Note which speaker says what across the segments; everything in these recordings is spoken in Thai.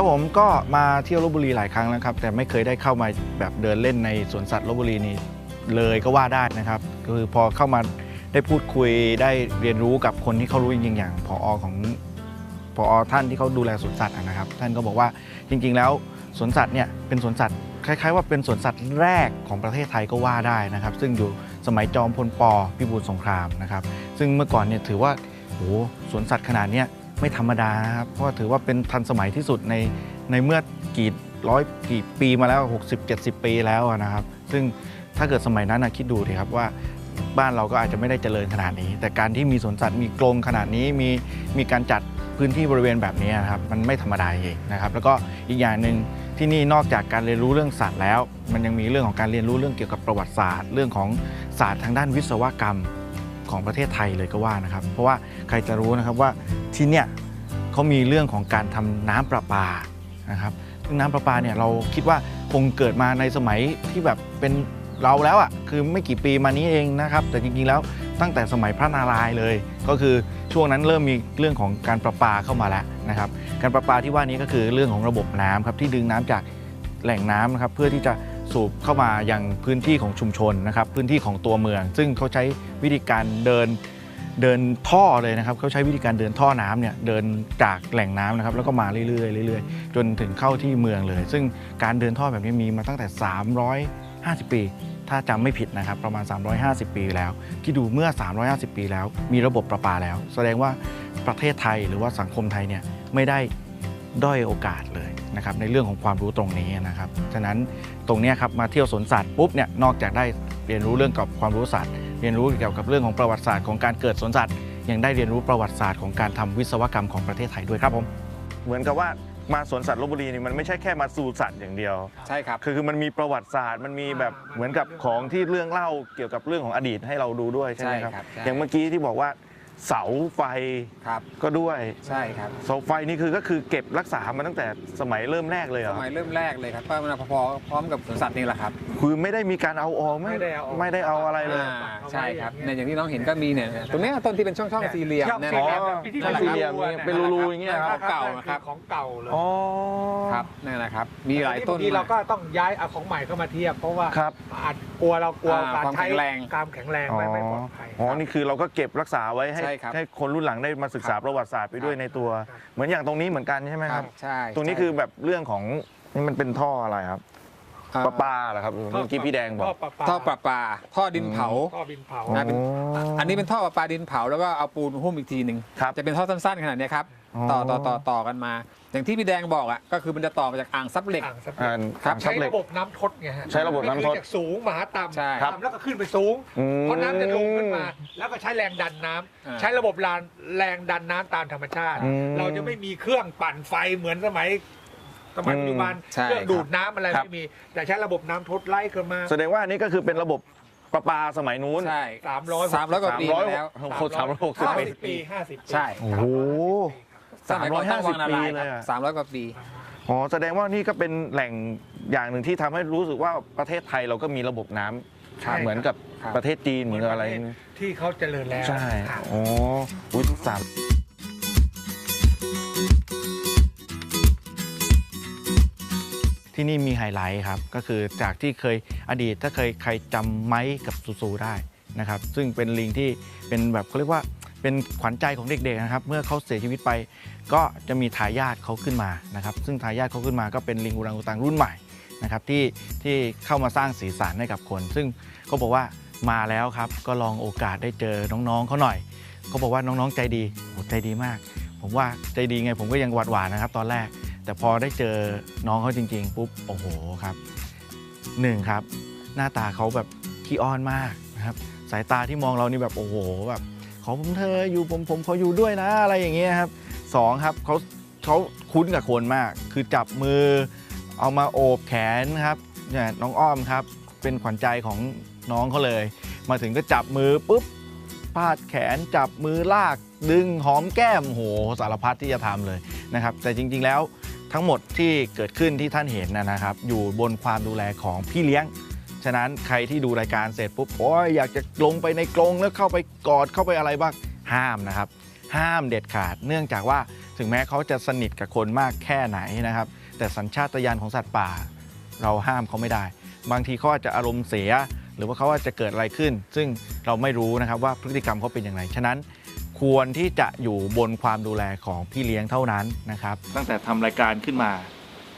Speaker 1: ครับผมก็มาเที่ยวลบบุรีหลายครั้งแล้วครับ แต่ไม่เคยได้เข้ามาแบบเดินเล่นในสวนสัตว์ลบบุรีนี่เลยก็ว่าได้นะครับ คือพอเข้ามาได้พูดคุยได้เรียนรู้กับคนที่เขารู้จริงๆอย่างผอของผอท่านที่เขาดูแลสวนสัตว์นะครับ ท่านก็บอกว่าจริง ๆ แล้วสวนสัตว์เนี่ยเป็นสวนสัตว์คล้ายๆ ว่าเป็นสวนสัตว์แรกของประเทศไทยก็ว่าได้นะครับ ซึ่งอยู่สมัยจอมพลปพิบูลสงครามนะครับ ซึ่งเมื่อก่อนเนี่ยถือว่าโหสวนสัตว์ขนาดเนี้ย ไม่ธรรมดานะครับเพราะถือว่าเป็นทันสมัยที่สุดในในเมื่อกี่ร้อยกี่ปีมาแล้ว 60-70 ปีแล้วนะครับ ซึ่งถ้าเกิดสมัยนั้นนะคิดดูดิครับว่าบ้านเราก็อาจจะไม่ได้เจริญขนาดนี้ แต่การที่มีสวนสัตว์มีกรงขนาดนี้มีมีการจัดพื้นที่บริเวณแบบนี้นะครับมันไม่ธรรมดาเองนะครับ แล้วก็อีกอย่างหนึ่งที่นี่นอกจากการเรียนรู้เรื่องสัตว์แล้ว มันยังมีเรื่องของการเรียนรู้เรื่องเกี่ยวกับประวัติศาสตร์ เรื่องของศาสตร์ทางด้านวิศวกรรมของประเทศไทยเลยก็ว่านะครับ เพราะว่าใครจะรู้นะครับว่า ที่เนี่ยเขามีเรื่องของการทำน้ำประปานะครับซึ่งน้ำประปาเนี่ยเราคิดว่าคงเกิดมาในสมัยที่แบบเป็นเราแล้วอะ่ะคือไม่กี่ปีมานี้เองนะครับ แต่จริงๆแล้วตั้งแต่สมัยพระนารายณ์เลย ก็คือช่วงนั้นเริ่มมีเรื่องของการประปาเข้ามาแล้วนะครับ การประปาที่ว่านี้ก็คือเรื่องของระบบน้ำครับที่ดึงน้ำจากแหล่งน้ำนะครับเพื่อที่จะสูบเข้ามาอยังพื้นที่ของชุมชนนะครับ พื้นที่ของตัวเมือง ซึ่งเขาใช้วิธีการเดิน เดินท่อเลยนะครับเขาใช้วิธีการเดินท่อน้ำเนี่ยเดินจากแหล่งน้ำนะครับแล้วก็มาเรื่อยๆเรื่อยๆ จนถึงเข้าที่เมืองเลย ซึ่งการเดินท่อแบบนี้มีมาตั้งแต่ 350 ปี ถ้าจำไม่ผิดนะครับประมาณ 350 ปีแล้ว ที่ดูเมื่อ 350 ปีแล้ว มีระบบประปาแล้ว แสดงว่าประเทศไทยหรือว่าสังคมไทยเนี่ยไม่ได้ด้อยโอกาสเลยนะครับในเรื่องของความรู้ตรงนี้นะครับฉะนั้นตรงนี้ครับมาเที่ยวสวนสัตว์ปุ๊บเนี่ยนอกจากได้เรียนรู้เรื่องกับความรู้สัตว์ เรียนรู้เกี่ยวกับเรื่องของประวัติศาสตร์ของการเกิดสวนสัตว์ ยังได้เรียนรู้ประวัติศาสตร์ของการทำวิศวกรรมของประเทศไทยด้วยครับผม เหมือนกับว่ามาสวนสัตว์ลบบุรีนี่มันไม่ใช่แค่มาสูสัตว์อย่างเดียว
Speaker 2: ใช่ครับ
Speaker 1: คือคือมันมีประวัติศาสตร์มันมีแบบเหมือนกับของที่เรื่องเล่าเกี่ยวกับเรื่องของอดีตให้เราดูด้วยใช่ไหมครับ
Speaker 2: ใช่ครับใช่
Speaker 1: อย่างเมื่อกี้ที่บอกว่า เสาไฟ
Speaker 2: ครับ
Speaker 1: ก็ด้วย
Speaker 2: ใช่ครับ
Speaker 1: เสาไฟนี่คือก็คือเก็บรักษามาตั้งแต่สมัยเริ่มแรกเลยเหร
Speaker 2: ส
Speaker 1: อ
Speaker 2: มัยเริ่มแรกเลยครับก็มันพอๆพร้อมกับสวนสัตว์นี่แหละครับ
Speaker 1: คือไม่ได้มีการเอาออกไม่
Speaker 3: ไม่ได้เอาออก
Speaker 1: ไม่ได้เอาอะไรเลย
Speaker 2: อ่าใช่ครับเนี่ยอย่างที่น้องเห็นก็มีเนี่ยตรงเนี้ยต้นที่เป็นช่องๆสี่เหลี่ยม
Speaker 3: ช่อง
Speaker 2: เนี่ย
Speaker 3: สี่
Speaker 2: นะ
Speaker 3: เห
Speaker 2: ค
Speaker 3: ลี่
Speaker 2: รับ
Speaker 3: ยมที่
Speaker 1: ช่องสี่เหลี่ยมนี่เป็นรูๆอย่างเงี้ยครับ
Speaker 2: เก่านะครับ
Speaker 3: ของเก่าเลย
Speaker 1: อ๋อ
Speaker 2: ครับนี่นนะครับ มีหลายต้น
Speaker 3: ทีเราก็ต้องย้ายเอาของใหม่เข้ามาเทียบ เพราะว่า
Speaker 1: ครับ
Speaker 3: อาจกลัวเรากลัว
Speaker 2: อ่า
Speaker 3: การ
Speaker 2: ความ
Speaker 3: ใช้
Speaker 2: แข็งแรง
Speaker 3: การแข็งแรง
Speaker 1: อ๋อ
Speaker 3: ไม่ไม่ปลอดภัย
Speaker 1: อ๋อนี่คือเราก็เก็บรักษาไว้ให้
Speaker 2: ใช่ครับ
Speaker 1: ให้คนรุ่นหลังได้มาศึกษาประวัติศาสตร์ไปด้วยในตัว
Speaker 3: ครับ
Speaker 1: เหมือนอย่างตรงนี้เหมือนกันใช่ไหมครับ
Speaker 2: ใช่
Speaker 1: ตรงนี้คือแบบเรื่องของนี่มันเป็นท่ออะไรครับ
Speaker 2: อ่า
Speaker 1: ประปาเหรอครับเมื่อกี้พี่แดงบอก
Speaker 3: ท่อประปา
Speaker 2: ท่อประปาท่อดินเผา
Speaker 3: ท่อบินเผา
Speaker 2: นะเป็น
Speaker 1: อ๋ออั
Speaker 2: อันนี้เป็นท่อประปาดินเผาแล้วก็เอาปูนหุ้มอีกทีหนึ่ง
Speaker 1: ครับ
Speaker 2: จะเป็นท่อสั้นๆขนาดเนี้ยครับ
Speaker 1: อ๋อ
Speaker 2: ต่อต่อต่อต่อกันมา อย่างที่พี่แดงบอกอะก็คือมันจะต่อมาจากอ่างซับเหล็ก
Speaker 3: อ่างซับ
Speaker 1: อ่า
Speaker 2: ครับ
Speaker 1: ชั
Speaker 3: ใช้
Speaker 1: บเหล็ก
Speaker 3: ระบบน้ำทดไงฮะ
Speaker 1: ใช้ระบบน้ำทด
Speaker 3: ก็คือจากสูงมาหาต่ำ
Speaker 2: ใช่
Speaker 1: ครับ
Speaker 3: ต่ำแล้วก็ขึ้นไปสูง
Speaker 1: อืม
Speaker 3: เพราะน้ำจะลงขึ้นมา แล้วก็ใช้แรงดันน้ำ
Speaker 2: อ่า
Speaker 3: ใช้ระบบแรงแรงดันน้ำตามธรรมชาติ
Speaker 1: อืม
Speaker 3: เราจะไม่มีเครื่องปั่นไฟเหมือนสมัยสมัย
Speaker 1: อืม
Speaker 3: ปัจจุบัน
Speaker 2: ใช่
Speaker 3: เครื่องดูดน้ำอะไร
Speaker 1: ครับ
Speaker 3: ไม่มี แต่ใช้ระบบน้ำทดไล่ขึ้นมา
Speaker 1: แสดงว่าอันนี้ก็คือเป็นระบบประปาสมัยนู้น
Speaker 2: ใช่
Speaker 3: สามร้อย
Speaker 2: สามร้อยกว่า ปี
Speaker 1: สามร้อย
Speaker 2: มาแล้ว
Speaker 1: โคตรสามร้อยหกสิบ
Speaker 3: ห้า
Speaker 1: ปี
Speaker 3: สิบปีห้าสิบปี
Speaker 2: ใช่
Speaker 1: โอ้โห
Speaker 2: สมัย ก่อนตั้งวังนาลายณ์
Speaker 1: 350ปีเลย
Speaker 2: ค
Speaker 1: อะ
Speaker 2: รับสามร้อยกว่าปี
Speaker 1: อ๋อแสดงว่านี่ก็เป็นแหล่งอย่างหนึ่งที่ทำให้รู้สึกว่าประเทศไทยเราก็มีระบบน้ำ
Speaker 3: ใช่
Speaker 1: เหมือนกับ
Speaker 2: ครับ
Speaker 1: ประเทศจีนเหมือนกับอะไร
Speaker 3: ที่เขาเจริญแล้ว
Speaker 1: ใช่
Speaker 3: ค่ะ
Speaker 1: อ๋ออุ้ยสามที่นี่มีไฮไลท์ครับ ก็คือจากที่เคยอดีตถ้าเคยใครจำไม้กับซูซูได้นะครับ ซึ่งเป็นลิงที่เป็นแบบเขาเรียกว่า เป็นขวัญใจของเด็กๆนะครับ เมื่อเขาเสียชีวิตไป ก็จะมีทายาทเขาขึ้นมานะครับ ซึ่งทายาทเขาขึ้นมาก็เป็นลิงอุรังอุตังรุ่นใหม่นะครับที่ที่เข้ามาสร้างสีสันให้กับคน ซึ่งเขาบอกว่ามาแล้วครับก็ลองโอกาสได้เจอน้องๆเขาหน่อยเขาบอกว่าน้องๆใจดีโหใจดีมาก ผมว่าใจดีไงผมก็ยังหวาดหวานนะครับ ตอนแรก แต่พอได้เจอน้องเขาจริง ๆ ปุ๊บโอ้โหครับหนึ่งครับ หน้าตาเขาแบบขี้อ้อนมากนะครับ สายตาที่มองเรานี่แบบโอ้โหแบบ ขอผมเธออยู่ผมผมขออยู่ด้วยนะอะไรอย่างเงี้ยครับสองครับเขาเขาคุ้นกับคนมาก คือจับมือ เอามาโอบแขนครับเนี่ยน้องอ้อมครับ เป็นขวัญใจของน้องเขาเลย มาถึงก็จับมือปุ๊บพาดแขนจับมือลากดึงหอมแก้มโหสารพัดที่จะทำเลยนะครับ แต่จริงๆแล้วทั้งหมดที่เกิดขึ้นที่ท่านเห็นนะครับ อยู่บนความดูแลของพี่เลี้ยง ฉะนั้นใครที่ดูรายการเสร็จปุ๊บโอ้ยอยากจะลงไปในกรงแล้วเข้าไปกอดเข้าไปอะไรบ้างห้ามนะครับ ห้ามเด็ดขาด เนื่องจากว่าถึงแม้เขาจะสนิทกับคนมากแค่ไหนนะครับ แต่สัญชาตญาณของสัตว์ป่า เราห้ามเขาไม่ได้ บางทีเขาอาจจะอารมณ์เสีย หรือว่าเขาอาจจะเกิดอะไรขึ้น ซึ่งเราไม่รู้นะครับว่าพฤติกรรมเขาเป็นอย่างไรฉะนั้นควรที่จะอยู่บนความดูแลของพี่เลี้ยงเท่านั้นนะครับ ตั้งแต่ทำรายการขึ้นมา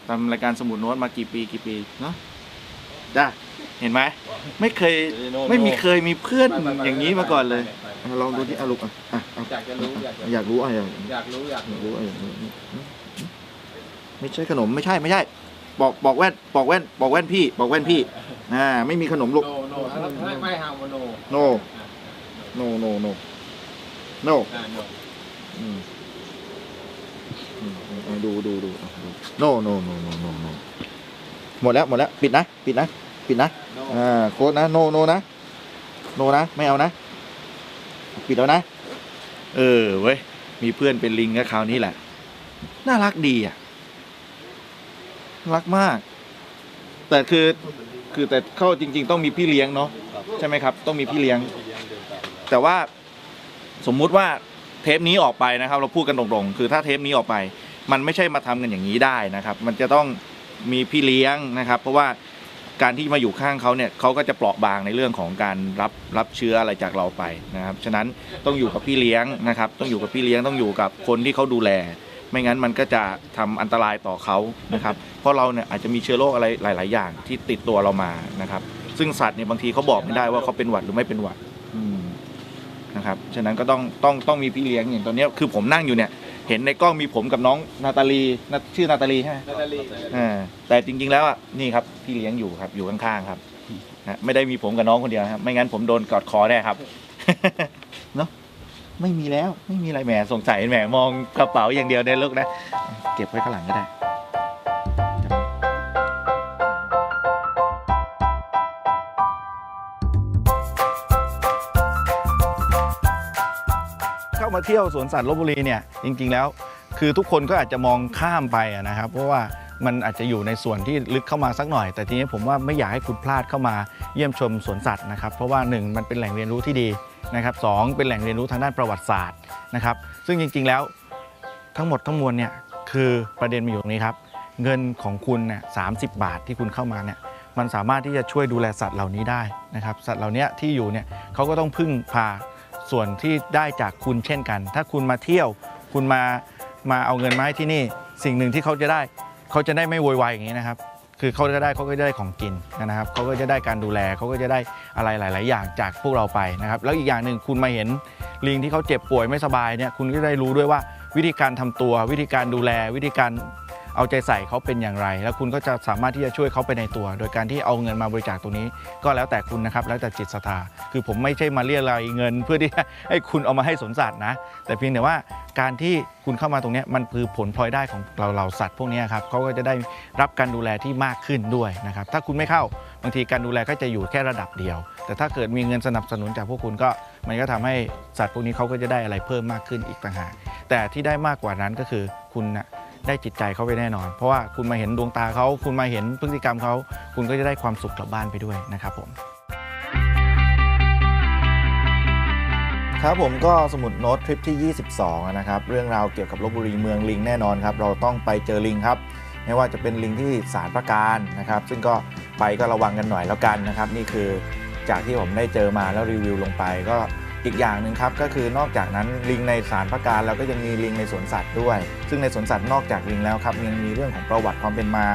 Speaker 1: ทำรายการสมุดโน้ตมากี่ปีกี่ปีเนาะจ้า เห็นไหมไม่เคยไม่มีเคยมีเพื่อนอย่างนี้มาก่อนเลยลองดูที่อารุกอะอะเอา
Speaker 2: อยากจะรู้อยากจะ
Speaker 1: อยากรู้อะอยาก
Speaker 2: อยากรู้อยาก
Speaker 1: อยากรู้อะอยากรู้ไม่ใช่ขนมไม่ใช่ไม่ใช่บอกบอกแว่นบอกแว่นบอกแว่นพี่ บอกแว่นพี่อ่าไม่มีขนมลูก
Speaker 2: โนโนไม่ไม่ฮาวโน
Speaker 1: no no no no no
Speaker 2: อ่าโน
Speaker 1: อืมอืมอืมดูดูดูอะดู no no no no no no หมดแล้วหมดแล้ว ปิดนะ ปิดนะ ปิดนะ
Speaker 2: โน
Speaker 1: อ่าโค้ดนะ no no นะ no นะไม่เอานะ ปิดแล้วนะ เออเว้ยมีเพื่อนเป็นลิงก็คราวนี้แหละ น่ารักดีอะรักมาก แต่คือคือแต่เข้าจริง ๆ ต้องมีพี่เลี้ยงเนาะใช่ไหมครับ ต้องมีพี่เลี้ยง แต่ว่าสมมุติว่าเทปนี้ออกไปนะครับ เราพูดกันตรงๆคือถ้าเทปนี้ออกไป มันไม่ใช่มาทำกันอย่างนี้ได้นะครับ มันจะต้องมีพี่เลี้ยงนะครับ เพราะว่า การที่มาอยู่ข้างเขาเนี่ยเขาก็จะเปราะบางในเรื่องของการรับรับเชื้ออะไรจากเราไปนะครับฉะนั้นต้องอยู่กับพี่เลี้ยงนะครับ ต้องอยู่กับพี่เลี้ยงต้องอยู่กับคนที่เขาดูแล ไม่งั้นมันก็จะทำอันตรายต่อเขานะครับ เพราะเราเนี่ยอาจจะมีเชื้อโรคอะไรหลาย ๆ อย่างที่ติดตัวเรามานะครับ ซึ่งสัตว์เนี่ยบางทีเขาบอกไม่ได้ว่าเขาเป็นหวัดหรือไม่เป็นหวัดนะครับ ฉะนั้นก็ต้องต้องต้องมีพี่เลี้ยงอย่างตอนนี้คือผมนั่งอยู่เนี่ย เห็นในกล้องมีผมกับน้องนาตาลีนาชื่อนาตาลีใช่ไหม
Speaker 2: นาตาลี
Speaker 1: อ่าแต่จริง ๆ แล้วอะนี่ครับพี่เลี้ยงอยู่ครับอยู่ข้างๆครับนะไม่ได้มีผมกับน้องคนเดียวนะครับไม่งั้นผมโดนกอดคอแน่ครับ เนาะไม่มีแล้วไม่มีอะไรแหมสงสัยแหมมองกระเป๋าอย่างเดียวในลูกนะ เก็บไว้ข้างหลังก็ได้ มาเที่ยวสวนสัตว์ลบบุรีเนี่ยจริง ๆ แล้ว คือทุกคนก็อาจจะมองข้ามไปนะครับ เพราะว่ามันอาจจะอยู่ในส่วนที่ลึกเข้ามาสักหน่อย แต่ทีนี้ผมว่าไม่อยากให้คุณพลาดเข้ามาเยี่ยมชมสวนสัตว์นะครับ เพราะว่าหนึ่งมันเป็นแหล่งเรียนรู้ที่ดีนะครับสองเป็นแหล่งเรียนรู้ทางด้านประวัติศาสตร์นะครับ ซึ่งจริง ๆ แล้วทั้งหมดทั้งมวลเนี่ยคือประเด็นมาอยู่ตรงนี้ครับ เงินของคุณเนี่ยสาบาทที่คุณเข้ามาเนี่ยมันสามารถที่จะช่วยดูแลสัตว์เหล่านี้ได้นะครับ สัตว์เหล่านี้ที่อยู่เนี่ยเขาก็ต้องพึ่งพา ส่วนที่ได้จากคุณเช่นกัน ถ้าคุณมาเที่ยว คุณมามาเอาเงินมาให้ที่นี่ สิ่งหนึ่งที่เขาจะได้เขาจะได้ไม่โวยวายอย่างนี้นะครับ คือเขาจะได้เขาก็จะได้ของกินนะครับเขาก็จะได้การดูแลเขาก็จะได้อะไรหลาย ๆ อย่างจากพวกเราไปนะครับ แล้วอีกอย่างหนึ่งคุณมาเห็นลิงที่เขาเจ็บป่วยไม่สบายเนี่ยคุณก็ได้รู้ด้วยว่าวิธีการทำตัววิธีการดูแลวิธีการ เอาใจใส่เขาเป็นอย่างไร แล้วคุณก็จะสามารถที่จะช่วยเขาไปในตัว โดยการที่เอาเงินมาบริจาคตรงนี้ ก็แล้วแต่คุณนะครับแล้วแต่จิตศรัทธาคือผมไม่ใช่มาเรียรายเงิน เพื่อที่ให้คุณเอามาให้สวนสัตว์นะ แต่เพียงแต่ว่าการที่คุณเข้ามาตรงนี้มันคือผลพลอยได้ของเราเราสัตว์พวกนี้ครับเขาก็จะได้รับการดูแลที่มากขึ้นด้วยนะครับถ้าคุณไม่เข้าบางทีการดูแลก็จะอยู่แค่ระดับเดียว แต่ถ้าเกิดมีเงินสนับสนุนจากพวกคุณก็มันก็ทำให้สัตว์พวกนี้เขาก็จะได้อะไรเพิ่มมากขึ้นอีกต่างหากแต่ที่ได้มากกว่านั้นก็คือคุณนะ ได้จิตใจเขาไปแน่นอน เพราะว่าคุณมาเห็นดวงตาเขาคุณมาเห็นพฤติกรรมเขาคุณก็จะได้ความสุขกลับบ้านไปด้วยนะครับผมครับผมก็สมุดโน้ตทริปที่ 22 นะครับเรื่องราวเกี่ยวกับลบบุรีเมืองลิงแน่นอนครับ เราต้องไปเจอลิงครับ ไม่ว่าจะเป็นลิงที่สารประการนะครับ ซึ่งก็ไปก็ระวังกันหน่อยแล้วกันนะครับ นี่คือจากที่ผมได้เจอมาแล้วรีวิวลงไปก็ อีกอย่างหนึ่งครับก็คือนอกจากนั้นลิงในสารประการแล้วก็ยังมีลิงในสวนสัตว์ด้วย ซึ่งในสวนสัตว์นอกจากลิงแล้วครับยังมีเรื่องของประวัติความเป็นมา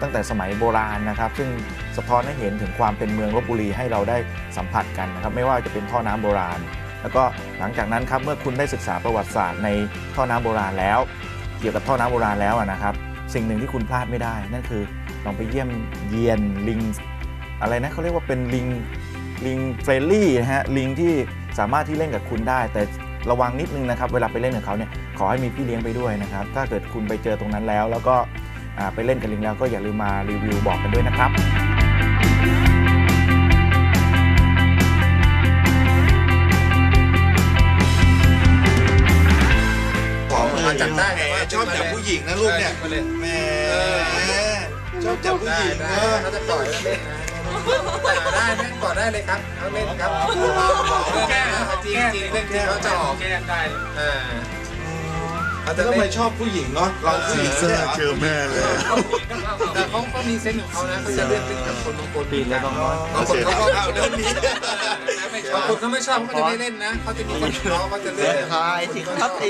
Speaker 1: ตั้งแต่สมัยโบราณนะครับ ซึ่งสะท้อนให้เห็นถึงความเป็นเมืองลบบุรีให้เราได้สัมผัสกันนะครับไม่ว่าจะเป็นท่อน้ำโบราณ แล้วก็หลังจากนั้นครับเมื่อคุณได้ศึกษาประวัติศาสตร์ในท่อน้ำโบราณแล้ว เกี่ยวกับท่อน้ำโบราณแล้วนะครับสิ่งหนึ่งที่คุณพลาดไม่ได้ นั่นคือลองไปเยี่ยมเยียนลิง อะไรนะเขาเรียกว่าเป็นลิงลิงเฟรนลี่นะฮะลิงที่ สามารถที่เล่นกับคุณได้ แต่ระวังนิดนึงนะครับ เวลาไปเล่นกับเขาเนี่ยขอให้มีพี่เลี้ยงไปด้วยนะครับ ถ้าเกิดคุณไปเจอตรงนั้นแล้ว แล้วก็อ่าไปเล่นกับลิงแล้วก็อย่าลืมมารีวิวบอกกันด้วยนะครับ
Speaker 2: มาจัดได้แต่ว่า
Speaker 1: ชอบจับผู้หญิงนะลูกเนี่ย
Speaker 2: มาเลย
Speaker 1: แหมชอบจับผู้หญิง
Speaker 2: ได้
Speaker 1: เนอะ
Speaker 2: เขาจะปล่อยเล่นนะ ได้แม่งปล่อย
Speaker 4: ได้เลยครับเขาเล่นครับแก้จริงจริงเล่นจริงเขาจะออก
Speaker 5: แก้ได้
Speaker 4: อ่าเขา
Speaker 1: แต่
Speaker 4: จะ
Speaker 1: ทำไมชอบผู้หญิงเนาะเราผู้หญิง
Speaker 6: เสื้อเจอแม่เลย
Speaker 4: แต่เขาเขามีเซนส์ของเขานะเขาจะเลือกเป็นกับคนบางคน
Speaker 7: ปีนเลยต้องนอน
Speaker 4: บางคนเขาก็
Speaker 1: เอาเดินหนี
Speaker 4: บางคนเขาไม่ชอบเขาจะไม่เล่นนะเขาจะมีคนของเขาจะเลือก
Speaker 6: ทายสิครับไอ้